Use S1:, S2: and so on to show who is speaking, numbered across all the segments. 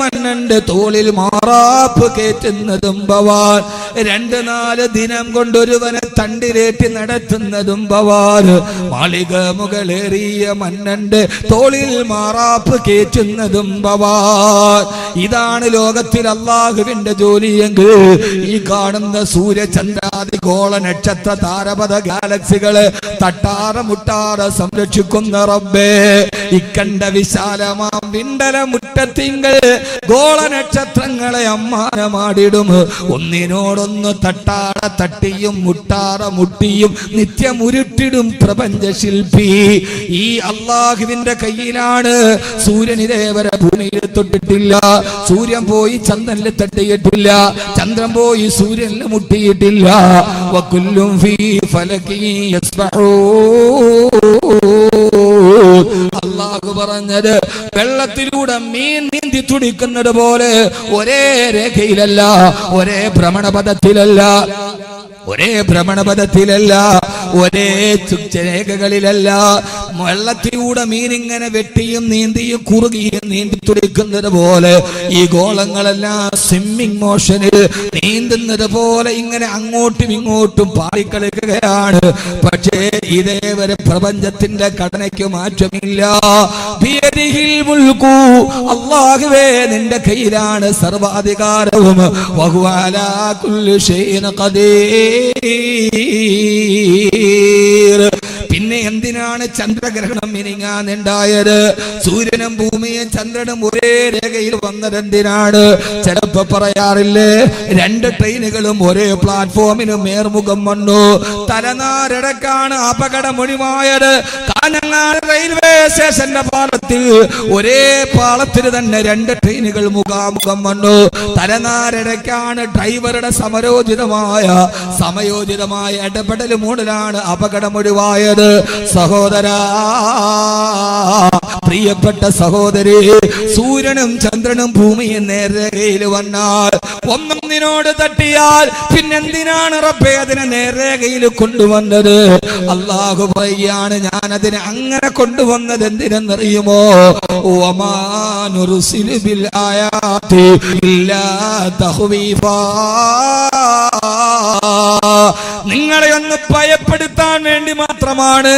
S1: മണ്ണന്റെ തോളിൽ മാറാപ്പ് കയറ്റുന്നതും ഭവാൻ. രണ്ട് നാല് ദിനം കൊണ്ടൊരുവനെ തണ്ടിലേറ്റി നടത്തുന്നതും ഭവാൻ. മാളിക മുകളേറിയ മണ്ണന്റെ തോളിൽ മാറാപ്പ് കയറ്റുന്നതും ഭവാൻ. ഇതാണ് ലോകത്തിൽ അള്ളാഹുവിന്റെ ജോലിയെങ്കിൽ ഈ കാണുന്ന സൂര്യചന്ദ്രാദി ഗോള നക്ഷത്ര താരപഥ ഗാലക്സികളെ തട്ടാറ മുട്ടാറ സംരക്ഷിക്കുന്ന റബ്ബേ. ഇക്കണ്ട വിശാലമാം വിണ്ടല മുറ്റത്തിങ്കൾ ഗോള നക്ഷത്രങ്ങളെ അമ്മാനമാടിടും. ഒന്നിനോടൊന്ന് തട്ടാട തട്ടിയും മുട്ടാറ മുട്ടിയും നിത്യമുരുട്ടിടും പ്രപഞ്ച ശില്പി ഈ അള്ളാഹുവിന്റെ കയ്യിലാണ് സൂര്യൻ ഇതേവരെ ഭൂമിയിൽ തൊട്ടിട്ടില്ല. സൂര്യൻ പോയി ചന്ദ്രനിൽ തട്ടിയിട്ടില്ല. ചന്ദ്രൻ പോയി സൂര്യനിൽ മുട്ടിയിട്ടില്ല. വക്കുല്ലും ഫീ ഫലകീ യസ്ബഹൂൻ. അള്ളാഹു പറഞ്ഞത് വെള്ളത്തിലൂടെ മീൻ നീന്തി തുടിക്കുന്നത് പോലെ ഒരേ രേഖയിലല്ല ഒരേ ഭ്രമണപഥത്തിലല്ല. ഒരേ ഭ്രമണപഥത്തിലല്ല ഒരേ രേഖകളിലല്ല വെള്ളത്തിലൂടെ മീനിങ്ങനെ വെട്ടിയും നീന്തിയും കുറുകിയും നീന്തി തുടിക്കുന്നത് പോലെ ഈ ഗോളങ്ങളെല്ലാം സ്വിമ്മിംഗ് മോഷനിൽ നീന്തുന്നത് പോലെ ഇങ്ങനെ അങ്ങോട്ടും ഇങ്ങോട്ടും പാടിക്കളിക്കുകയാണ് പക്ഷേ ഇതേവരെ പ്രപഞ്ചത്തിന്റെ ഘടനയ്ക്ക് മാറ്റമില്ല. അള്ളാഹുവേ നിന്റെ കയ്യിലാണ് സർവാധികാരവും വഹുവ Yeah. പിന്നെ എന്തിനാണ് ചന്ദ്രഗ്രഹണം മിനിങ്ങാന്നുണ്ടായത് സൂര്യനും ഭൂമിയും ചന്ദ്രനും ഒരേ രേഖയിൽ വന്നത് എന്തിനാണ്? ചിലപ്പോ പറയാറില്ലേ? രണ്ട് ട്രെയിനുകളും ഒരേ പ്ലാറ്റ്ഫോമിനും മേർമുഖം വന്നു. തലനാരടക്കാണ് അപകടമൊഴിവായത്. കാഞ്ഞങ്ങാട് റെയിൽവേ സ്റ്റേഷന്റെ പാളത്തിൽ ഒരേ പാളത്തിൽ തന്നെ രണ്ട് ട്രെയിനുകൾ മുഖാമുഖം വന്നു. തലനാരടക്കാണ് ഡ്രൈവറുടെ സമരോചിതമായ സമയോചിതമായ ഇടപെടൽ അപകടം അപകടമൊഴിവായത്. സഹോദരാ. പ്രിയപ്പെട്ട സഹോദരി സൂര്യനും ചന്ദ്രനും ഭൂമിയും നേർരേഖയിൽ വന്നാൽ ഒന്നൊന്നിനോട് തട്ടിയാൽ പിന്നെന്തിനാണ് റബ്ബെ അതിനെ നേർരേഖയിൽ കൊണ്ടുവന്നത്? അള്ളാഹു പറയാണ് ഞാൻ അതിനെ അങ്ങനെ കൊണ്ടുവന്നത് എന്തിനെന്നറിയുമോ. നിങ്ങളെ ഒന്ന് ഭയപ്പെടുത്താൻ വേണ്ടി മാത്രമാണ്.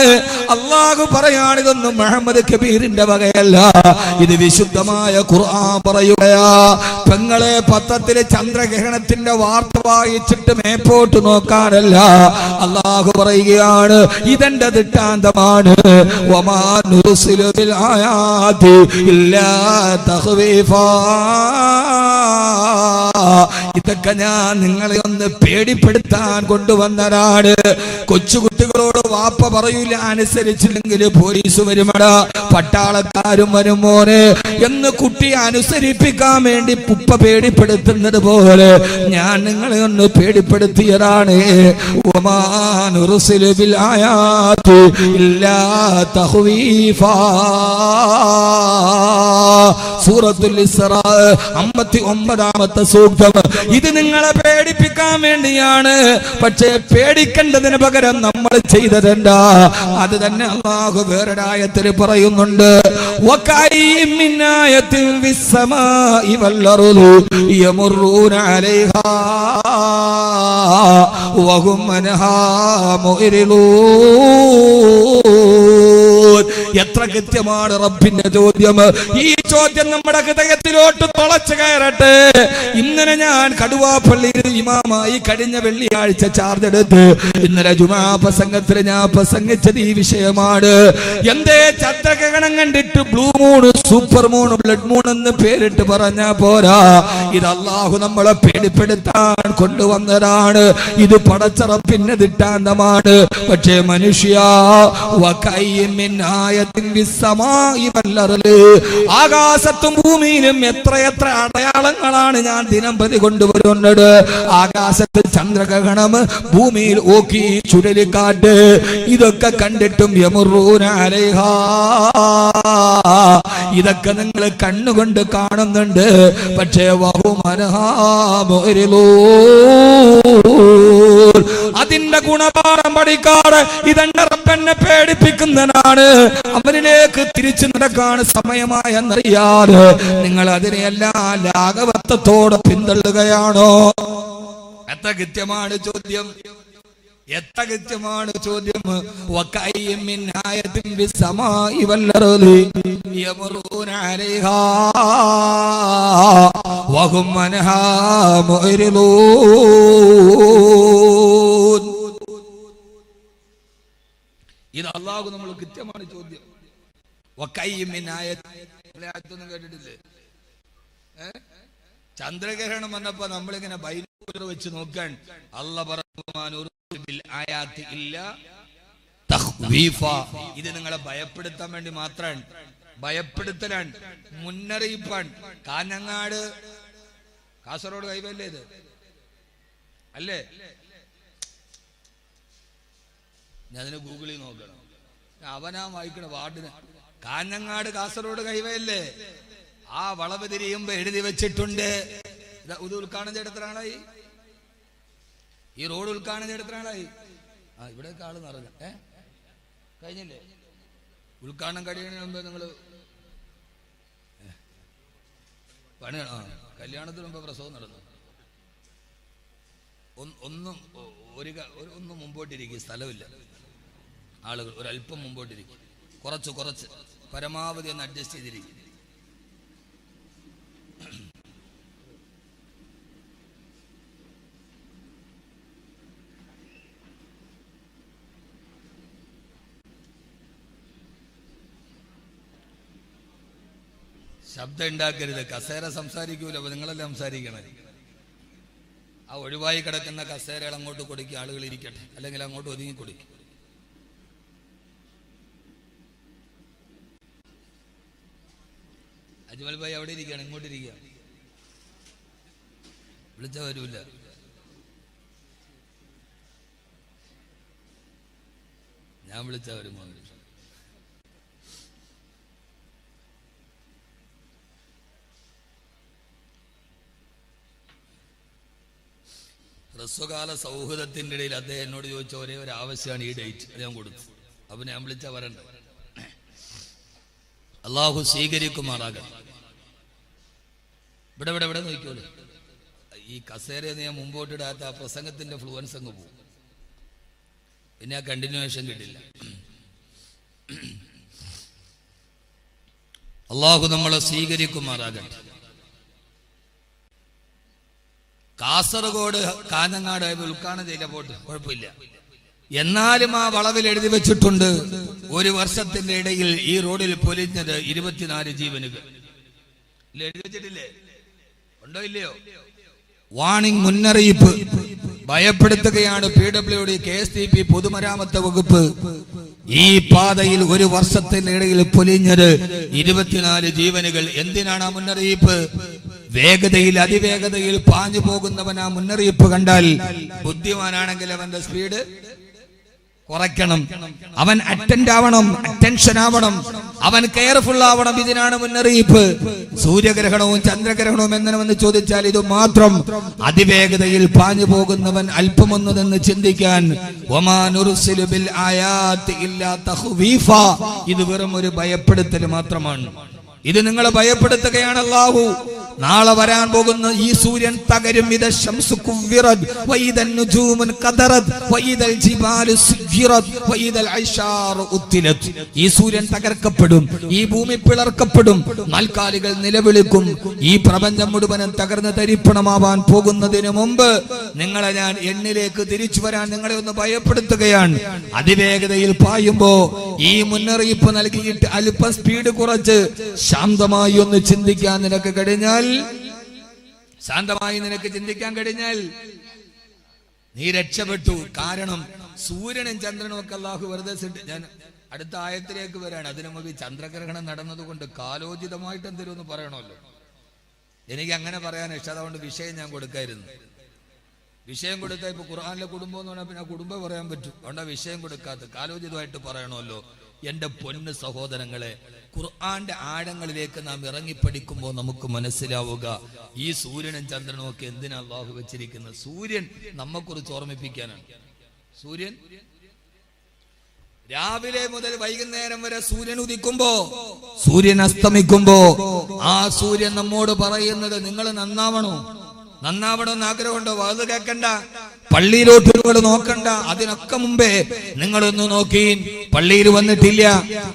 S1: അള്ളാഹു പറയാണിതൊന്നും മുഹമ്മദ് കബീറിന്റെ വകയല്ല. ഇത് വിശുദ്ധമായ ഖുർആൻ പറയുകയാ. പെങ്ങളെ പത്രത്തിലെ ചന്ദ്രഗ്രഹണത്തിന്റെ വാർത്ത വായിച്ചിട്ട് മേപ്പോട്ട് നോക്കാനല്ല. അള്ളാഹു പറയുകയാണ് ഇതെന്റെ ദൃഷ്ടാന്തമാണ്. ഇതൊക്കെ ഞാൻ നിങ്ങളെ ഒന്ന് പേടിപ്പെടുത്താൻ കൊണ്ടുവന്നതാണ്. കൊച്ചുകുട്ടികളോട് വാപ്പ പറയൂല അനുസരിച്ചില്ലെങ്കിൽ പോലീസ് വരുമടാ. പട്ടാളക്കാരും വരും മോനെ. എന്ന് കുട്ടി അനുസരിപ്പിക്കാൻ വേണ്ടി പുപ്പ പേടിപ്പെടുത്തുന്നത് പോലെ ഞാൻ നിങ്ങളെ ഒന്ന് പേടിപ്പെടുത്തിയതാണ്. ഇല്ലാ തഖ്വീഫാ. സൂറത്തുൽ ഇസ്റാ അമ്പത്തി ഒമ്പതാമത്തെ സൂക്തം. ഇത് നിങ്ങളെ പേടിപ്പിക്കാൻ വേണ്ടിയാണ്. പക്ഷേ പേടിക്കേണ്ടതിന് പകരം നമ്മൾ ചെയ്തതെന്താ? അത് തന്നെ അള്ളാഹു വേറൊരായത്തിൽ പറയുന്നുണ്ട്. വഹും എത്ര കൃത്യമാണ് റബ്ബിന്റെ ചോദ്യം? ഈ ചോദ്യം നമ്മുടെ ഹൃദയത്തിലോട്ട് തുളച്ചു കയറട്ടെ. ഇന്നലെ ഞാൻ കടുവാപ്പള്ളിയിൽ ഇമാമായി കഴിഞ്ഞ വെള്ളിയാഴ്ച ചാർജ് എടുത്ത് ഇന്നലെ ജുമാ പ്രസംഗത്തിൽ ഞാൻ പ്രസംഗിച്ചത് ഈ വിഷയമാണ്. എന്തേ ചന്ദ്രഗ്രഹണം കണ്ടിട്ട് blue moon super moon blood moon എന്ന് പേരിട്ട് പറഞ്ഞാ പോരാ. ഇത് അള്ളാഹു നമ്മളെ പേടിപ്പെടുത്താൻ കൊണ്ടുവന്നതാണ്. ഇത് പടച്ചറപ്പിന്റെ ദിട്ടാന്തമാണ്. പക്ഷേ മനുഷ്യ വകൈ മിന്നായത്തിൽ ആകാശത്തും ഭൂമിയിലും എത്രയെത്ര അടയാളങ്ങളാണ് ഞാൻ ദിനം പ്രതി കൊണ്ടുവരുന്നത്. ആകാശത്ത് ചന്ദ്രഗ്രഹണം ഭൂമിയിൽ ഓക്കി ചുഴലിക്കാറ്റ് ഇതൊക്കെ കണ്ടിട്ടും യമറൂന അലൈഹാ. ഇതൊക്കെ നിങ്ങൾ കണ്ണുകൊണ്ട് കാണുന്നുണ്ട്. പക്ഷേ വഹുമനഹാ. അതിന്റെ ഗുണപാഠം പഠിക്കാതെ ഇതെന്റെ റബ്ബെന്നെ പേടിപ്പിക്കുന്നതാണ് അവനിലേക്ക് തിരിച്ചു നടക്കാണ് സമയമായെന്നറിയാതെ നിങ്ങൾ അതിനെയെല്ലാം ലാഘവത്വത്തോടെ പിന്തള്ളുകയാണോ? എത്ര കൃത്യമാണ് ചോദ്യം. എത്ര കൃത്യമാണ് ചോദ്യം ഇതല്ലാകും നമ്മൾ കൃത്യമാണ് ചോദ്യം കേട്ടിട്ടില്ലേ? ചന്ദ്രഗ്രഹണം വന്നപ്പോ നമ്മളിങ്ങനെ ബൈനോക്കുലർ വെച്ച് നോക്കാൻ അള്ള പറഞ്ഞു. ഇത് നിങ്ങളെ ഭയപ്പെടുത്താൻ വേണ്ടി മാത്രമാണ്. ഭയപ്പെടുത്തലാണ്. മുന്നറിയിപ്പാണ്. കാഞ്ഞങ്ങാട്. കാസർഗോഡ് കൈവല്ലേ ഇത്? അല്ലേ? ഞാനതിന് ഗൂഗിളിൽ നോക്കണം. അവനാ വായിക്കണ വാർഡിന്. കാഞ്ഞങ്ങാട് കാസർഗോഡ് കൈവയല്ലേ ആ വളവ് തിരിയുമ്പോ എഴുതി വെച്ചിട്ടുണ്ട്. ഇതാ ഉദ്ഘാടനം ആളായി? ഈ റോഡ് ഉദ്ഘാടനം ചെയ്തെത്ര ആളായി ആ ഇവിടെ ആൾ നിറഞ്ഞ. ഏ? കഴിഞ്ഞില്ലേ? ഉദ്ഘാടനം കഴിയുന്നതിന് മുമ്പ് നിങ്ങൾ പണി ആ കല്യാണത്തിന് മുമ്പ് പ്രസവം നടന്നു. ഒന്നും ഒരു- ഒന്നും മുമ്പോട്ടിരിക്കും സ്ഥലമില്ല. ആളുകൾ ഒരല്പം മുമ്പോട്ടിരിക്കും. കുറച്ച് കുറച്ച് പരമാവധി ഒന്ന് അഡ്ജസ്റ്റ് ചെയ്തിരിക്കും. ശബ്ദം ഉണ്ടാക്കരുത് കസേര സംസാരിക്കൂല. അപ്പൊ നിങ്ങളല്ലേ സംസാരിക്കണേ ആ ഒഴിവായി കിടക്കുന്ന കസേരകൾ അങ്ങോട്ട് കൊടുക്കുക ആളുകൾ ഇരിക്കട്ടെ. അല്ലെങ്കിൽ അങ്ങോട്ട് ഒതുങ്ങി കൊടുക്കും. അജ്മൽ ഭായി അവിടെ ഇരിക്കുകയാണ്. ഇങ്ങോട്ട് ഇരിക്കുക. വിളിച്ച വരൂല്ല. ഞാൻ വിളിച്ച വരുമോ ഹ്രസ്വകാല സൗഹൃദത്തിന്റെ ഇടയിൽ അദ്ദേഹം എന്നോട് ചോദിച്ച ഒരേ ഒരു ആവശ്യമാണ് ഈ ഡേറ്റ് അദ്ദേഹം കൊടുത്തു. അപ്പൊ ഞാൻ വിളിച്ച വരണ്ട? അള്ളാഹു സ്വീകരിക്കുമാറാകട്ടെ. ഇവിടെ ഇവിടെ ഇവിടെ നോക്കിയോളൂ ഈ കസേര ഞാൻ മുമ്പോട്ടിടാത്ത ആ പ്രസംഗത്തിന്റെ ഫ്ലുവൻസ് അങ്ങ് പോകും. പിന്നെ ആ കണ്ടിന്യൂവേഷൻ കിട്ടില്ല. അള്ളാഹു നമ്മളെ സ്വീകരിക്കുമാറാകട്ടെ. കാസർഗോഡ് കാഞ്ഞങ്ങാട് ഉദ്ഘാടനം ചെയ്ത പോട്ട്. കുഴപ്പമില്ല. എന്നാലും ആ വളവിൽ എഴുതി വെച്ചിട്ടുണ്ട് ഒരു വർഷത്തിന്റെ ഇടയിൽ ഈ റോഡിൽ പൊലിഞ്ഞത് ഇരുപത്തിനാല് ജീവനുകൾ. എഴുതി വെച്ചിട്ടില്ലേ? ഉണ്ടോ ഇല്ലയോ? വാണിംഗ് മുന്നറിയിപ്പ്. ഭയപ്പെടുത്തുകയാണ് P W D K S T P പൊതുമരാമത്ത് വകുപ്പ്. ഈ പാതയിൽ ഒരു വർഷത്തിനിടയിൽ പൊലിഞ്ഞത് ഇരുപത്തിനാല് ജീവനുകൾ. എന്തിനാണ് ആ മുന്നറിയിപ്പ്? വേഗതയിൽ അതിവേഗതയിൽ പാഞ്ഞു പോകുന്നവൻ ആ മുന്നറിയിപ്പ് കണ്ടാൽ ബുദ്ധിമാനാണെങ്കിൽ അവന്റെ സ്പീഡ് കുറയ്ക്കണം. അവൻ അറ്റൻഡ് ആവണം അറ്റൻഷൻ ആവണം. അവൻ കെയർഫുൾ ആവണം ഇതിനാണ് മുന്നറിയിപ്പ്. സൂര്യഗ്രഹണവും ചന്ദ്രഗ്രഹണവും എങ്ങനെമെന്ന് ചോദിച്ചാൽ ഇത് മാത്രം അതിവേഗതയിൽ പാഞ്ഞു പോകുന്നവൻ അല്പമൊന്നു നിന്ന് ചിന്തിക്കാൻ. ഇത് വെറും ഒരു ഭയപ്പെടുത്തൽ മാത്രമാണ്. ഇത് നിങ്ങളെ ഭയപ്പെടുത്തുകയാണ് അല്ലാഹു. നാളെ വരാൻ പോകുന്ന ഈ സൂര്യൻ തകരും ഇത് ഈ സൂര്യൻ തകർക്കപ്പെടും. ഈ ഭൂമി പിളർക്കപ്പെടും. നാൽക്കാലികൾ നിലവിളിക്കും. ഈ പ്രപഞ്ചം മുഴുവനും തകർന്ന് തരിപ്പണമാവാൻ പോകുന്നതിന് മുമ്പ് നിങ്ങളെ ഞാൻ എണ്ണിലേക്ക് തിരിച്ചു വരാൻ നിങ്ങളെ ഒന്ന് ഭയപ്പെടുത്തുകയാണ്. അതിവേഗതയിൽ പായുമ്പോ ഈ മുന്നറിയിപ്പ് നൽകിയിട്ട് അല്പം സ്പീഡ് കുറച്ച് ശാന്തമായി ഒന്ന് ചിന്തിക്കാൻ നിനക്ക് കഴിഞ്ഞാൽ ശാന്തമായി നിനക്ക് ചിന്തിക്കാൻ കഴിഞ്ഞാൽ നീ രക്ഷപ്പെട്ടു. കാരണം സൂര്യനും ചന്ദ്രനും ഒക്കെ അള്ളാഹു വെറുതെ ഞാൻ അടുത്ത ആയത്തിലേക്ക് വരാണ്. അതിനു മുമ്പ് ചന്ദ്രഗ്രഹണം നടന്നതുകൊണ്ട് കാലോചിതമായിട്ട് എന്തെങ്കിലും പറയണമല്ലോ. എനിക്ക് അങ്ങനെ പറയാൻ ഇഷ്ടം. അതുകൊണ്ട് വിഷയം ഞാൻ കൊടുക്കായിരുന്നു. വിഷയം കൊടുത്താൽ ഇപ്പൊ ഖുർആാനിലെ കുടുംബം എന്ന് പറഞ്ഞാൽ പിന്നെ കുടുംബം പറയാൻ പറ്റും. അതുകൊണ്ട് വിഷയം കൊടുക്കാത്ത കാലോചിതമായിട്ട് പറയണമല്ലോ. എന്റെ പൊന്ന് സഹോദരങ്ങളെ ഖുർആന്റെ ആഴങ്ങളിലേക്ക് നാം ഇറങ്ങിപ്പടിക്കുമ്പോൾ നമുക്ക് മനസ്സിലാവുക ഈ സൂര്യനും ചന്ദ്രനും ഒക്കെ എന്തിനാ അള്ളാഹു വെച്ചിരിക്കുന്നത്? സൂര്യൻ നമ്മെക്കുറിച്ച് ഓർമ്മിപ്പിക്കാനാണ്. സൂര്യൻ? രാവിലെ മുതൽ വൈകുന്നേരം വരെ സൂര്യൻ ഉദിക്കുമ്പോ സൂര്യൻ അസ്തമിക്കുമ്പോ ആ സൂര്യൻ നമ്മോട് പറയുന്നത് നിങ്ങൾ നന്നാവണോ? നന്നാവണമെന്ന് ആഗ്രഹമുണ്ടോ? അത് കേൾക്കണ്ട. പള്ളിയിലോട്ട് നോക്കണ്ട. അതിനൊക്കെ മുമ്പേ നിങ്ങളൊന്ന് നോക്കി പള്ളിയിൽ വന്നിട്ടില്ല.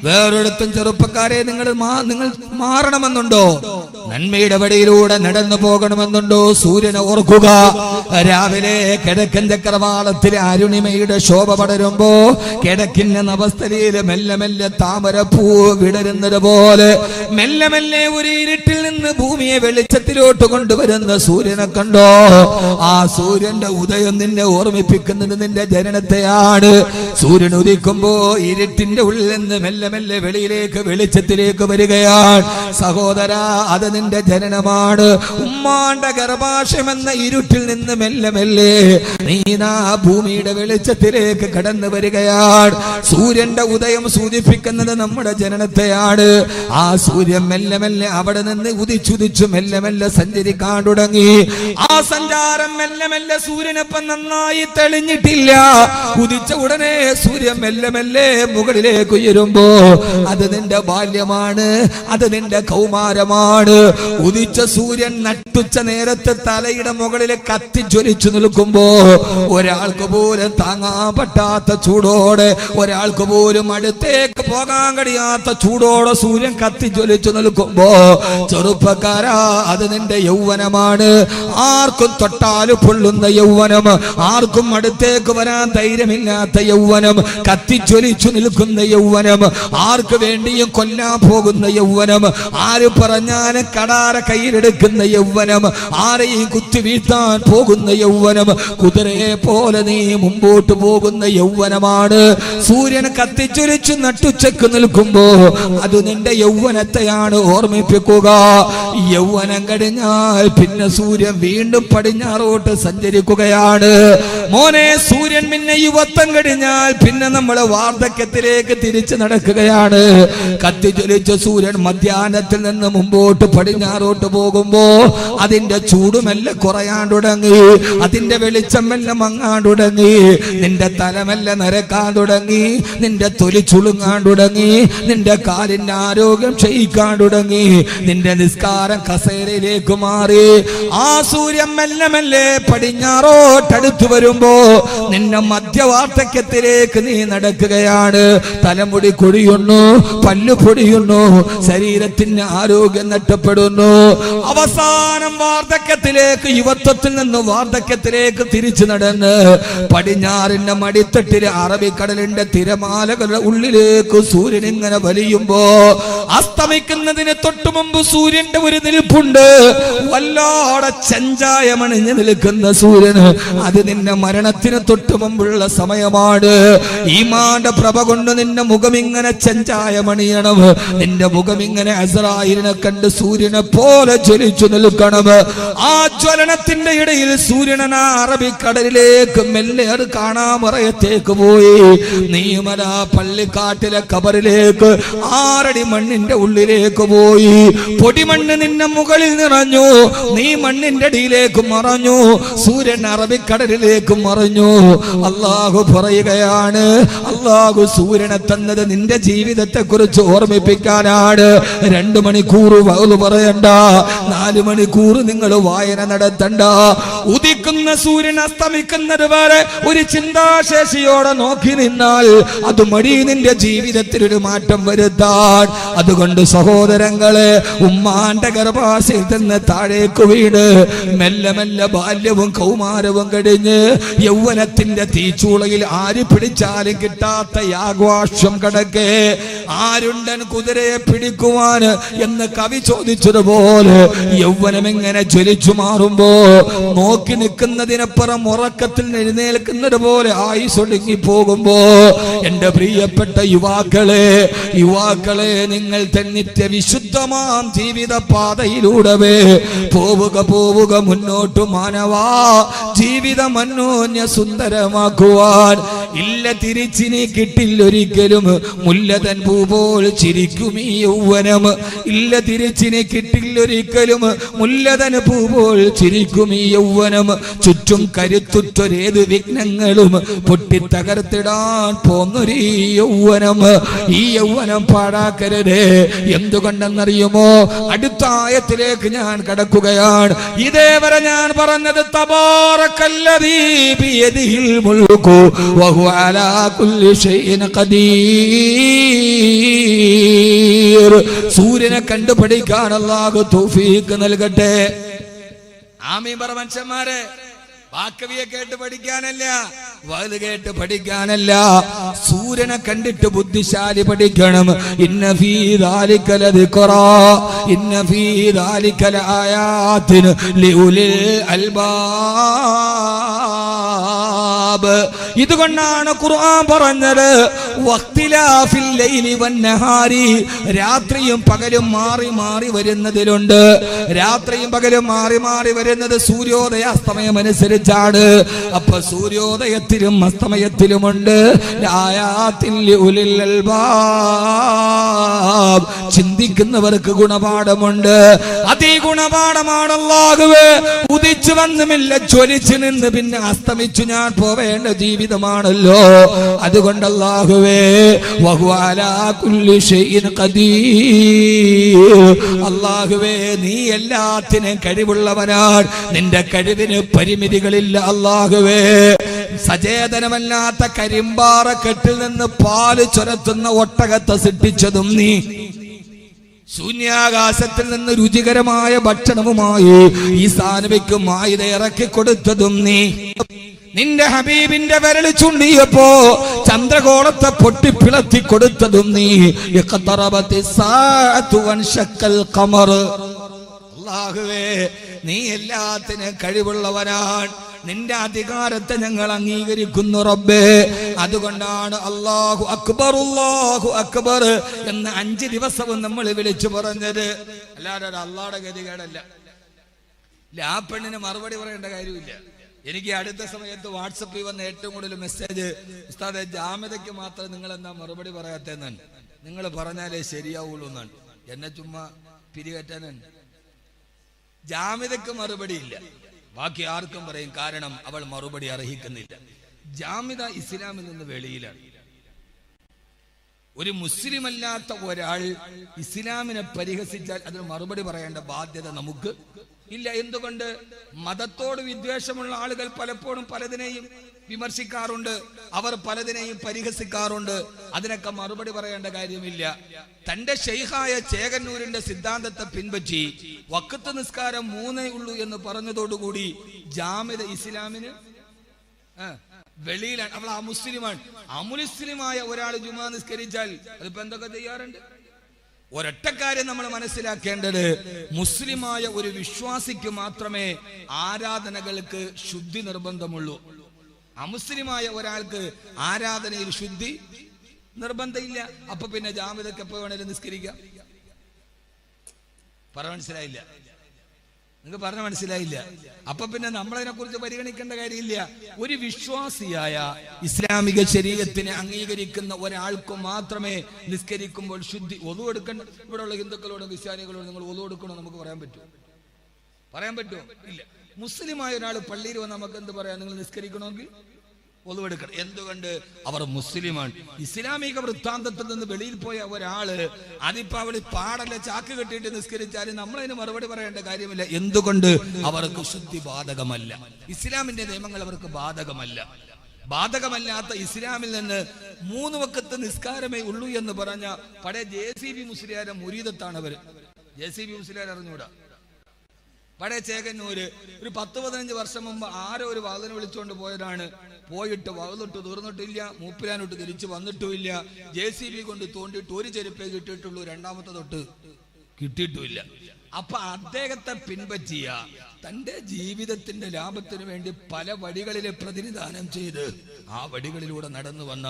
S1: വേറൊരിടത്തും ചെറുപ്പക്കാരെ നിങ്ങൾ നിങ്ങൾ മാറണമെന്നുണ്ടോ? നന്മയുടെ വഴിയിലൂടെ നടന്നു പോകണമെന്നുണ്ടോ? സൂര്യനെ ഓർക്കുക. രാവിലെ കിഴക്കൻ ചക്രവാളത്തിലെ അരുണിമയുടെ ശോഭ പടരുമ്പോ കിഴക്കിന്റെ നവസ്ഥലയിൽ മെല്ലെ മെല്ലെ താമരപ്പൂ വിടരുന്നത് പോലെ മെല്ലെ മെല്ലെ ഒരു ഇരുട്ടിൽ നിന്ന് ഭൂമിയെ വെളിച്ചത്തിലോട്ട് കൊണ്ടുവരുന്ന സൂര്യനെ കണ്ടോ? ആ സൂര്യന്റെ ഉദയം നിന്നെ ഓർമ്മിപ്പിക്കുന്നത് നിന്റെ ജനനത്തെയാണ്. സൂര്യൻ ഉദിക്കുമ്പോ ഇരുട്ടിന്റെ ഉള്ളിൽ നിന്ന് മെല്ലെ മെല്ലെ വെളിയിലേക്ക് വെളിച്ചത്തിലേക്ക് വരികയാണ്. സഹോദര അത് നിന്റെ ജനനമാണ്. ഉമ്മാന്റെ ഗർഭാശയം എന്ന ഇരുട്ടിൽ നിന്ന് മെല്ലെ മെല്ലെ നീനാ ഭൂമിയുടെ വെളിച്ചത്തിലേക്ക് കടന്നു വരികയാണ്. സൂര്യന്റെ ഉദയം സൂചിപ്പിക്കുന്നത് നമ്മുടെ ജനനത്തെയാണ്. ആ സൂര്യൻ മെല്ലെ മെല്ലെ അവിടെ നിന്ന് ഉദിച്ചുദിച്ചു മെല്ലെ മെല്ലെ സഞ്ചരിക്കാൻ തുടങ്ങി. ആ സഞ്ചാരം മെല്ലെ മെല്ലെ സൂര്യനൊപ്പം നന്നായി തെളിഞ്ഞിട്ടില്ല. ഉദിച്ച ഉടനെ സൂര്യൻ മെല്ലെ മെല്ലെ മുകളിലേക്ക് ഉയരുമ്പോ അത് നിന്റെ ബാല്യമാണ് അത് നിന്റെ കൗമാരമാണ്. ഉദിച്ച സൂര്യൻ നട്ടുച്ച നേരത്തെ തലയുടെ മുകളിൽ കത്തിജ്വലിച്ചു നിൽക്കുമ്പോ ഒരാൾക്ക് പോലും താങ്ങാൻ പറ്റാത്ത ചൂടോടെ ഒരാൾക്ക് പോലും അടുത്തേക്ക് പോകാൻ കഴിയാത്ത ചൂടോടെ സൂര്യൻ കത്തി ജ്വലിച്ചു നിൽക്കുമ്പോ ചെറുപ്പക്കാരാ അത് നിന്റെ യൗവനമാണ്. ആർക്കും തൊട്ടാൽ പൊള്ളുന്ന യൗവനം ആർക്കും അടുത്തേക്ക് വരാൻ ധൈര്യമില്ലാത്ത യൗവനം കത്തിജ്വലിച്ചു നിൽക്കുന്ന യൗവനം? ആർക്ക് വേണ്ടിയും കൊല്ലാൻ പോകുന്ന യൗവനം? ആര് പറഞ്ഞാലും കടാര കയ്യിലെടുക്കുന്ന യൗവനം? ആരെയും കുത്തി വീഴ്ത്താൻ പോകുന്ന യൗവനം? കുതിരയെ പോലെ നീ മുമ്പോട്ട് പോകുന്ന യൗവനമാണ്. സൂര്യൻ കത്തിച്ചൊലിച്ചു നട്ടുച്ചക്ക് നിൽക്കുമ്പോ അത് നിന്റെ യൗവനത്തെയാണ് ഓർമ്മിപ്പിക്കുക. യൗവനം കഴിഞ്ഞാൽ പിന്നെ സൂര്യൻ വീണ്ടും പടിഞ്ഞാറോട്ട് സഞ്ചരിക്കുകയാണ്. മോനെ സൂര്യൻ പിന്നെ യുവത്വം കഴിഞ്ഞാൽ പിന്നെ നമ്മളെ നമ്മൾ വാർദ്ധക്യത്തിലേക്ക് തിരിച്ചു നടക്കുകയാണ്. കത്തിജ്വലിച്ച സൂര്യൻ മധ്യാഹ്നത്തിൽ നിന്ന് മുമ്പോട്ട് പടിഞ്ഞാറോട്ട് പോകുമ്പോ അതിന്റെ ചൂടുമെല്ല കുറയാൻ തുടങ്ങി. അതിന്റെ വെളിച്ചം മെല്ലെ മങ്ങാൻ തുടങ്ങി. നിന്റെ തലമെല്ല നരക്കാൻ തുടങ്ങി. നിന്റെ തൊലി ചുളുങ്ങാൻ തുടങ്ങി. നിന്റെ കാലിന്റെ ആരോഗ്യം ക്ഷയിക്കാൻ തുടങ്ങി. നിന്റെ നിസ്കാരം കസേരയിലേക്ക് മാറി. ആ സൂര്യൻ മെല്ലെ മെല്ലെ പടിഞ്ഞാറോട്ടടുത്തു വരുമ്പോ നിന്നെ മധ്യവാർദ്ധക്യത്തിലേക്ക് നീ നടക്കുകയാണ്. തലമുടി കൊടിയുന്നു പല്ലു പൊടിയുന്നു ശരീരത്തിന് ആരോഗ്യം നഷ്ടപ്പെടുന്നു. അവസാനം വാർദ്ധക്യത്തിലേക്ക് യുവത്വത്തിൽ നിന്ന് വാർദ്ധക്യത്തിലേക്ക് തിരിച്ചു നടന്ന് പടിഞ്ഞാറിന്റെ മടിത്തട്ടിലെ അറബിക്കടലിന്റെ തിരമാലകളുടെ ഉള്ളിലേക്ക് സൂര്യൻ ഇങ്ങനെ വലിയുമ്പോ അസ്തമിക്കുന്നതിന് തൊട്ടു മുമ്പ് സൂര്യന്റെ ഒരു നിൽപ്പുണ്ട്. വല്ലാടെ ചഞ്ചായമണിഞ്ഞ് നിൽക്കുന്ന സൂര്യന് അത് നിന്റെ മരണത്തിന് തൊട്ടു മുമ്പുള്ള സമയമാണ്. ഈമാന്റെ പ്രഭ കൊണ്ട് നിന്റെ മുഖം ഇങ്ങനെ ചെഞ്ചായമണിയണം നിന്റെ മുഖം ഇങ്ങനെ അസറായിരിനെ കണ്ട് സൂര്യനെ പോലെ ജ്വലിച്ചു നിൽക്കണം ആ ജ്വലനത്തിന്റെ ഇടയിൽ സൂര്യനെ അറബിക്കടലിലേക്ക് മെല്ലെ അത് കാണാമറയത്തേക്ക് പോയി. നീമല പള്ളിക്കാട്ടിലെ കബറിലേക്ക് ആറടി മണ്ണിന്റെ ഉള്ളിലേക്ക് പോയി. പൊടിമണ്ണ് നിന്നെ മുകളിൽ നിറഞ്ഞു. നീ മണ്ണിന്റെ അടിയിലേക്ക് മറഞ്ഞു. സൂര്യൻ അറബിക്കടലിലേക്ക് മറഞ്ഞു. അള്ളാഹു പറയുകയാണ് അള്ളാഹു സൂര്യനെ തന്നത് നിന്റെ ജീവിതത്തെ കുറിച്ച് ഓർമ്മിപ്പിക്കാനാണ്. രണ്ടു മണിക്കൂർ വകുത് പറയണ്ട. നാല് മണിക്കൂർ നിങ്ങൾ വായന നടത്തണ്ട. ഉദിക്കുന്ന സൂര്യൻ അസ്തമിക്കുന്നത് വരെ ഒരു ചിന്താശേഷിയോടെ നോക്കി നിന്നാൽ അത് മടി നിന്റെ ജീവിതത്തിൽ ഒരു മാറ്റം വരുത്താൻ. അതുകൊണ്ട് സഹോദരങ്ങളെ ഉമ്മാന്റെ ഗർഭാശയിൽ നിന്ന് താഴേക്ക് വീട് മെല്ലെ മെല്ലെ ബാല്യവും കൗമാരവും കഴിഞ്ഞ് യൗവനത്തിന്റെ തീച്ചൂളയിൽ ആര് പിടിച്ചാലും കിട്ടാത്ത യാഗ്വാക്ഷം കടക്കെ ആരുണ്ടൻ കുതിരയെ പിടിക്കുവാൻ എന്ന് കവി ചോദിച്ചതുപോലെ യൗവനം എങ്ങനെ ജ്വലിച്ചു മാറുമ്പോ നോക്കി നിൽക്കുന്നതിനപ്പുറം ഉറക്കത്തിൽ എഴുന്നേൽക്കുന്നത് പോലെ ആയുസൊടുങ്ങി പോകുമ്പോ എന്റെ പ്രിയപ്പെട്ട യുവാക്കളെ യുവാക്കളെ നിങ്ങൾ തെന്നിറ്റ വിശുദ്ധമാം ജീവിത പാതയിലൂടവേ പോവുക പോവുക മുന്നോട്ട് മാനവാ. ജീവിതം അന്യോന്യ സുന്ദരമാക്കുവാൻ ഇല്ല തിരിച്ചിനി കിട്ടില്ലൊരിക്കലും. മുല്ലതൻ പൂ പോൽ ചിരിക്കും ഈ യൗവനം. ഇല്ല തിരിച്ചിനി കിട്ടില്ലൊരിക്കലും. മുല്ലതൻ പൂ പോൽ ചിരിക്കും ഈ യൗവനം. ചുറ്റും കരുത്തുറ്റൊരേത് വിഘ്നങ്ങളും പൊട്ടിത്തകർത്തിടാൻ പോന്നൊരു യൗവനം. ഈ യൗവനം പാടാക്കരുത് എന്തുകൊണ്ടെന്നറിയുമോ? അടുത്ത ആയത്തിലേക്ക് ഞാൻ കടക്കുകയാണ്. ഇതേവരെ ഞാൻ പറഞ്ഞത് തബാറക്കല്ലദീ ബിയദിഹിൽ മുൽക്കു വഹു അലാ കുല്ലി شيء ഖദീർ സൂര്യനെ കണ്ടുപിടിക്കാൻ അല്ലാഹു തൗഫീഖ് നൽകട്ടെ. ആമീൻ പറ മനുഷ്യന്മാരെ. വാക്കവിയെ കേട്ട് പഠിക്കാനല്ല വയത് കേട്ട് പഠിക്കാനല്ല. സൂര്യനെ കണ്ടിട്ട് ബുദ്ധിശാലി പഠിക്കണം. ഇതുകൊണ്ടാണ് ഖുർആൻ പറഞ്ഞത് രാത്രിയും പകലും മാറി മാറി വരുന്നതിലുണ്ട്. രാത്രിയും പകലും മാറി മാറി വരുന്നത് സൂര്യോദയ സമയമനുസരിച്ചാണ് അപ്പൊ സൂര്യോദയത്തിലും അസ്തമയത്തിലുമുണ്ട്. ചിന്തിക്കുന്നവർക്ക് ഗുണപാഠമുണ്ട്. അതീ ഗുണപാഠമാണല്ലാകുവേ ഉദിച്ചു വന്നുമില്ല ജ്വലിച്ചു നിന്ന് പിന്നെ അസ്തമിച്ചു ഞാൻ പോവേണ്ട ജീവിതമാണല്ലോ. അതുകൊണ്ട് അള്ളാഹുവേ നീ എല്ലാത്തിനും കഴിവുള്ളവനാണ്. നിന്റെ കഴിവിന് പരിമിതികളില്ല അല്ലാഹുവേ സചേതനമല്ലാത്ത കരിമ്പാറ കെട്ടിൽ നിന്ന് പാൽ ചുരത്തുന്ന ഒട്ടകത്തെ സൃഷ്ടിച്ചതും നീ. ശൂന്യാകാശത്തിൽ നിന്ന് രുചികരമായ ഭക്ഷണവുമായി ഈ സാനവയ്ക്ക് മായിത ഇറക്കി കൊടുത്തതും നീ. നിന്റെ ഹബീബിന്റെ വിരൽ ചുണ്ടിയപ്പോ ചന്ദ്രകോളത്തെ പൊട്ടിപ്പിളത്തി കൊടുത്തതും നീ. ഖമർ. അല്ലാഹുവേ നീ എല്ലാത്തിനും കഴിവുള്ളവനാണ്. നിന്റെ അധികാരത്തെ ഞങ്ങൾ അംഗീകരിക്കുന്നു റബ്ബേ. അതുകൊണ്ടാണ് അള്ളാഹു അക്ബർ അല്ലാഹു അക്ബർ എന്ന് അഞ്ച് ദിവസവും നമ്മൾ വിളിച്ചു പറഞ്ഞത്. അല്ലാതെ അള്ളാടെ ഗതികേടല്ല. കേടല്ല ആ പെണ്ണിന് മറുപടി പറയേണ്ട കാര്യമില്ല. എനിക്ക് അടുത്ത സമയത്ത് വാട്സപ്പിൽ വന്ന ഏറ്റവും കൂടുതൽ മെസ്സേജ് ഉസ്താദെ ജാമ്യതയ്ക്ക് മാത്രം നിങ്ങൾ എന്താ മറുപടി പറയാത്തെന്നാണ് നിങ്ങൾ പറഞ്ഞാലേ ശരിയാവുള്ളൂ എന്നാണ്. എന്നെ ചുമ്മാ പിരികറ്റാനാണ്. ജാമ്യതയ്ക്ക് മറുപടി ഇല്ല ബാക്കി ആർക്കും പറയും കാരണം അവൾ മറുപടി അർഹിക്കുന്നില്ല. ജാമിത ഇസ്ലാമിൽ നിന്ന് വെളിയിലാണ്. ഒരു മുസ്ലിം അല്ലാത്ത ഒരാൾ ഇസ്ലാമിനെ പരിഹസിച്ചാൽ അതിന് മറുപടി പറയേണ്ട ബാധ്യത നമുക്ക് ഇല്ല എന്തുകൊണ്ട്? മതത്തോട് വിദ്വേഷമുള്ള ആളുകൾ പലപ്പോഴും പലതിനെയും വിമർശിക്കാറുണ്ട്. അവർ പലതിനെയും പരിഹസിക്കാറുണ്ട്. അതിനൊക്കെ മറുപടി പറയേണ്ട കാര്യമില്ല. തന്റെ ഷെയ്ഹായ ചേകന്നൂരിന്റെ സിദ്ധാന്തത്തെ പിൻപറ്റി വക്കത്ത് നിസ്കാരം മൂന്നേ ഉള്ളൂ എന്ന് പറഞ്ഞതോടുകൂടി ജാമിത ഇസ്ലാമിന് ആ, വെളിയിലാണ്. അവൾ മുസ്ലിമാണ്. അമുസ്ലിമായ ഒരാൾ ജുമാ നിസ്കരിച്ചാൽ അതിപ്പോ എന്തൊക്കെ ചെയ്യാറുണ്ട്? ഒരൊറ്റ കാര്യം നമ്മൾ മനസ്സിലാക്കേണ്ടത് മുസ്ലിമായ ഒരു വിശ്വാസിക്ക് മാത്രമേ ആരാധനകൾക്ക് ശുദ്ധി നിർബന്ധമുള്ളൂ. അമുസ്ലിമായ ഒരാൾക്ക് ആരാധനയിൽ ശുദ്ധി നിർബന്ധമില്ല. അപ്പൊ പിന്നെ ജാമിതൊക്കെ എപ്പോ വേണേലും നിസ്കരിക്കാം. പറ മനസ്സിലായില്ല. നിങ്ങൾക്ക് പറഞ്ഞ മനസ്സിലായില്ല. അപ്പൊ പിന്നെ നമ്മളതിനെ കുറിച്ച് പരിഗണിക്കേണ്ട കാര്യമില്ല. ഒരു വിശ്വാസിയായ ഇസ്ലാമിക ശരീരത്തിനെ അംഗീകരിക്കുന്ന ഒരാൾക്ക് മാത്രമേ നിസ്കരിക്കുമ്പോൾ ശുദ്ധി ഒതു എടുക്കേണ്ട ഇവിടെയുള്ള ഹിന്ദുക്കളോടും ക്രിസ്ത്യാനികളോട് നിങ്ങൾ ഒതു എടുക്കണോ നമുക്ക് പറയാൻ പറ്റുമോ പറയാൻ പറ്റുമോ ഇല്ല. മുസ്ലിമായ ഒരാൾ പള്ളിയിൽ വന്ന് നമുക്ക് എന്ത് പറയാം? നിങ്ങൾ നിസ്കരിക്കണമെങ്കിൽ? ഒളിവെടുക്കണം. എന്തുകൊണ്ട്? അവർ മുസ്ലിമാണ്. ഇസ്ലാമിക വൃത്താന്തത്തിൽ നിന്ന് വെളിയിൽ പോയ ഒരാൾ അതിപ്പോ അവൾ പാടല്ല ചാക്ക് കെട്ടിയിട്ട് നിസ്കരിച്ചാലും നമ്മളതിന് മറുപടി പറയേണ്ട കാര്യമില്ല. എന്തുകൊണ്ട്? അവർക്ക് ശുദ്ധി ബാധകമല്ല. ഇസ്ലാമിന്റെ നിയമങ്ങൾ അവർക്ക് ബാധകമല്ല. ബാധകമല്ലാത്ത ഇസ്ലാമിൽ നിന്ന് മൂന്ന് വക്കത്ത് നിസ്കാരമേ ഉള്ളൂ എന്ന് പറഞ്ഞ പഴയ ജെ സി ബി മുസ്ലിയാരെ മുരീതത്താണ് അവർ ജെ സി ബി മുസ്ലിയാർ അറിഞ്ഞൂടാ പഴയ ചേകന്നൂര് ഒരു പത്ത് പതിനഞ്ച് വർഷം മുമ്പ് ആരോ ഒരു വാതിന് വിളിച്ചുകൊണ്ട് പോയതാണ്. പോയിട്ട് വകുതിട്ട് തീർന്നിട്ടില്ല മൂപ്പിലാനോട്ട് തിരിച്ചു വന്നിട്ടുമില്ല. ജെ സി ബി കൊണ്ട് തോണ്ടിട്ട് ഒരു ചെരുപ്പേ കിട്ടിയിട്ടുള്ളൂ രണ്ടാമത്തെ തൊട്ട് കിട്ടിയിട്ടുമില്ല. അപ്പൊ അദ്ദേഹത്തെ പിൻപറ്റിയ തന്റെ ജീവിതത്തിന്റെ ലാഭത്തിനു വേണ്ടി പല വഴികളിലെ പ്രതിനിധാനം ചെയ്ത് ആ വഴികളിലൂടെ നടന്നു വന്ന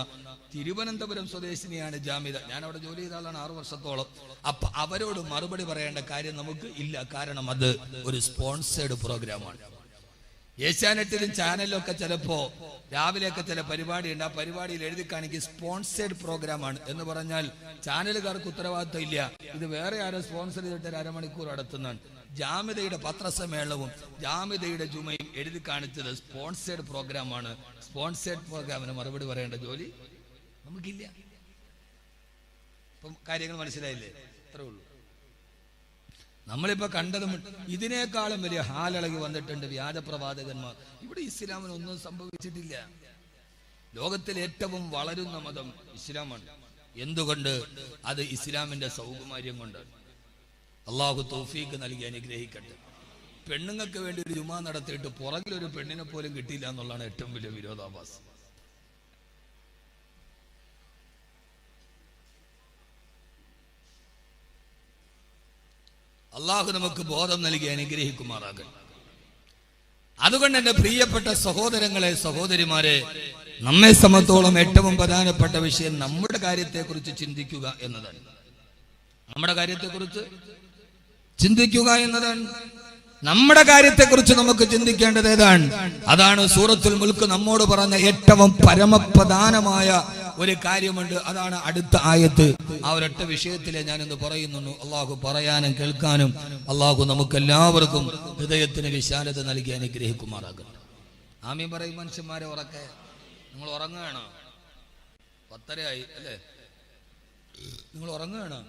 S1: തിരുവനന്തപുരം സ്വദേശിനിയാണ് ജാമിത. ഞാൻ അവിടെ ജോലി ചെയ്ത ആളാണ് ആറു വർഷത്തോളം. അപ്പൊ അവരോട് മറുപടി പറയേണ്ട കാര്യം നമുക്ക് ഇല്ല. കാരണം അത് ഒരു സ്പോൺസേഡ് പ്രോഗ്രാമാണ്. ഏഷ്യാനെറ്റിലും ചാനലിലും ഒക്കെ ചിലപ്പോ രാവിലെയൊക്കെ ചില പരിപാടി ഉണ്ട് ആ പരിപാടിയിൽ എഴുതി കാണിക്കും സ്പോൺസേഡ് പ്രോഗ്രാമാണ് എന്ന് പറഞ്ഞാൽ ചാനലുകാർക്ക് ഉത്തരവാദിത്വം ഇല്ല. ഇത് വേറെ ആരോ സ്പോൺസർ ചെയ്തിട്ട് അരമണിക്കൂർ നടത്തുന്നതാണ്. ജാമിതയുടെ പത്രസമ്മേളനവും ജാമിതയുടെ ജുമയും എഴുതി കാണിച്ചത് സ്പോൺസേഡ് പ്രോഗ്രാമാണ് സ്പോൺസേഡ് പ്രോഗ്രാമിന് മറുപടി പറയേണ്ട ജോലി നമുക്കില്ല. ഇപ്പം കാര്യങ്ങൾ മനസ്സിലായില്ലേ? അത്രേ ഉള്ളൂ. നമ്മളിപ്പോ കണ്ടതും ഇതിനേക്കാളും വലിയ ഹാലിളകി വന്നിട്ടുണ്ട് വ്യാജപ്രവാചകന്മാർ ഇവിടെ ഇസ്ലാമിന് ഒന്നും സംഭവിച്ചിട്ടില്ല. ലോകത്തിൽ ഏറ്റവും വളരുന്ന മതം ഇസ്ലാമാണ്. എന്തുകൊണ്ട്? അത് ഇസ്ലാമിന്റെ സൗകുമാര്യം കൊണ്ട്. അള്ളാഹു തോഫീക്ക് നൽകി അനുഗ്രഹിക്കട്ടെ. പെണ്ണുങ്ങൾക്ക് വേണ്ടി ഒരു ജുമാ നടത്തിയിട്ട് പുറകിൽ ഒരു പെണ്ണിനെ പോലും കിട്ടിയില്ല എന്നുള്ളതാണ് ഏറ്റവും വലിയ വിരോധാഭാസം. അള്ളാഹു നമുക്ക് ബോധം നൽകി അനുഗ്രഹിക്കുമാറാകട്ടെ. അതുകൊണ്ട് എന്റെ പ്രിയപ്പെട്ട സഹോദരങ്ങളെ സഹോദരിമാരെ നമ്മെ സംബന്ധിച്ചോളം ഏറ്റവും പ്രധാനപ്പെട്ട വിഷയം നമ്മുടെ കാര്യത്തെക്കുറിച്ച് ചിന്തിക്കുക എന്നതാണ്. നമ്മുടെ കാര്യത്തെക്കുറിച്ച് ചിന്തിക്കുക എന്നതാണ്. നമ്മുടെ കാര്യത്തെക്കുറിച്ച് നമുക്ക് ചിന്തിക്കേണ്ടത് ഏതാണ്? അതാണ് സൂറത്തുൽ മുൽക്ക് നമ്മോട് പറഞ്ഞ ഏറ്റവും പരമപ്രധാനമായ ഒരു കാര്യമുണ്ട് അതാണ് അടുത്ത ആയത്ത്. ആ ഒരൊറ്റ വിഷയത്തിലെ ഞാനിന്ന് പറയുന്നുള്ളൂ. അള്ളാഹു പറയാനും കേൾക്കാനും അള്ളാഹു നമുക്ക് എല്ലാവർക്കും ഹൃദയത്തിന് വിശാലത നൽകി അനുഗ്രഹിക്കുമാറാകട്ടെ. ആമീൻ പറയും മനുഷ്യന്മാരെ ഉറക്കെ. നിങ്ങൾ ഉറങ്ങുകയാണോ? പത്തരയായി അല്ലേ? നിങ്ങൾ ഉറങ്ങുകയാണോ?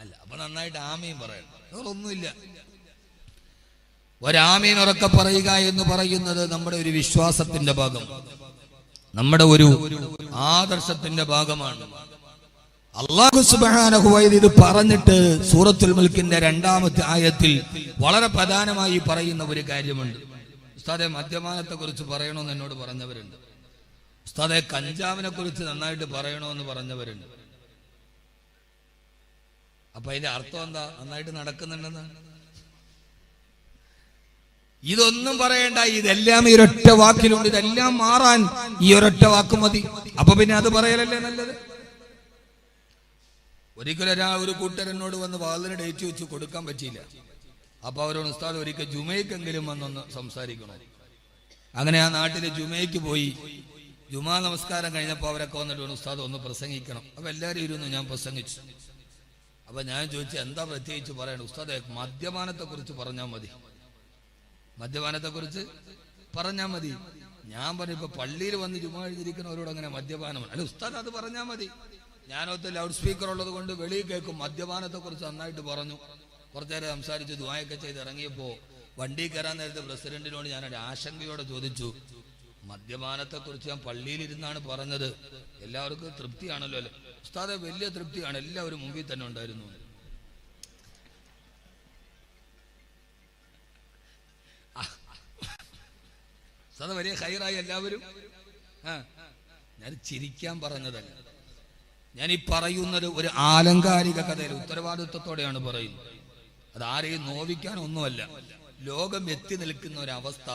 S1: അല്ല അപ്പൊ നന്നായിട്ട് ആമീൻ പറയണം. നിങ്ങളൊന്നുമില്ല. ഒരാമീൻ ഉറക്കെ പറയുക എന്ന് പറയുന്നത് നമ്മുടെ ഒരു വിശ്വാസത്തിന്റെ ഭാഗം. നമ്മുടെ ഒരു ആദർശത്തിന്റെ ഭാഗമാണ്. അള്ളാഹു സുബാനഹുവൈദ് ഇത് പറഞ്ഞിട്ട് സൂറത്തുൽ മുൽക്കിന്റെ രണ്ടാമത്തെ ആയത്തിൽ വളരെ പ്രധാനമായി പറയുന്ന ഒരു കാര്യമുണ്ട്. ഉസ്താദെ മദ്യപാനത്തെ കുറിച്ച് പറയണമെന്ന് എന്നോട് പറഞ്ഞവരുണ്ട്. ഉസ്താദെ കഞ്ചാവിനെ കുറിച്ച് നന്നായിട്ട് പറയണമെന്ന് പറഞ്ഞവരുണ്ട്. അപ്പൊ അതിന്റെ അർത്ഥം എന്താ? നന്നായിട്ട് നടക്കുന്നുണ്ടെന്നാണ്. ഇതൊന്നും പറയണ്ട ഇതെല്ലാം ഈ ഒരൊറ്റ വാക്കിലുണ്ട് ഇതെല്ലാം മാറാൻ ഈ ഒരൊറ്റ വാക്ക് മതി. അപ്പൊ പിന്നെ അത് പറയലല്ലേ നല്ലത്? ഒരിക്കലും ആ ഒരു കൂട്ടരനോട് വന്ന് വാതിന് ഡേറ്റ് വെച്ച് കൊടുക്കാൻ പറ്റിയില്ല. അപ്പൊ അവരോട് ഉസ്താദ് ഒരിക്കൽ ജുമയ്ക്കെങ്കിലും വന്നൊന്ന് സംസാരിക്കണം. അങ്ങനെ ആ നാട്ടിലെ ജുമയ്ക്ക് പോയി. ജുമാ നമസ്കാരം കഴിഞ്ഞപ്പോൾ അവരൊക്കെ വന്നിട്ട് ഉസ്താദ് ഒന്ന് പ്രസംഗിക്കണം. അപ്പൊ എല്ലാവരും ഇരുന്നു ഞാൻ പ്രസംഗിച്ചു. അപ്പൊ ഞാൻ ചോദിച്ചു എന്താ പ്രത്യേകിച്ച് പറയണം ഉസ്താദ് മദ്യപാനത്തെ കുറിച്ച് പറഞ്ഞാൽ മതി. മദ്യപാനത്തെ കുറിച്ച് പറഞ്ഞാ മതി. ഞാൻ പറഞ്ഞു ഇപ്പൊ പള്ളിയിൽ വന്ന് ചുമ എഴുതിയിരിക്കുന്നവരോട് അങ്ങനെ മദ്യപാനം അല്ല ഉസ്താദ് അത് പറഞ്ഞാൽ മതി. ഞാനൊത്ത് ലൗഡ് സ്പീക്കർ ഉള്ളത് കൊണ്ട് വെളിയിൽ കേൾക്കും. മദ്യപാനത്തെ കുറിച്ച് നന്നായിട്ട് പറഞ്ഞു. കുറച്ചേരം സംസാരിച്ച് ദുബായൊക്കെ ചെയ്ത് ഇറങ്ങിയപ്പോ വണ്ടി കയറാൻ നേരത്തെ പ്രസിഡന്റിനോട് ഞാൻ ഒരു ആശങ്കയോടെ ചോദിച്ചു. മദ്യപാനത്തെ കുറിച്ച് ഞാൻ പള്ളിയിൽ ഇരുന്നാണ് പറഞ്ഞത്. എല്ലാവർക്കും തൃപ്തിയാണല്ലോ അല്ലെ? ഉസ്താദെ വലിയ തൃപ്തിയാണ്. എല്ലാവരും മുമ്പിൽ തന്നെ ഉണ്ടായിരുന്നു. സദ വലിയ ഹൈറായി എല്ലാവരും. ആ ഞാൻ ചിരിക്കാൻ പറഞ്ഞതല്ല. ഞാൻ ഈ പറയുന്നത് ഒരു ആലങ്കാരിക കഥയിൽ ഉത്തരവാദിത്വത്തോടെയാണ് പറയുന്നത്. അത് ആരെയും നോവിക്കാൻ ഒന്നുമല്ല. ലോകം എത്തി നിൽക്കുന്ന ഒരവസ്ഥ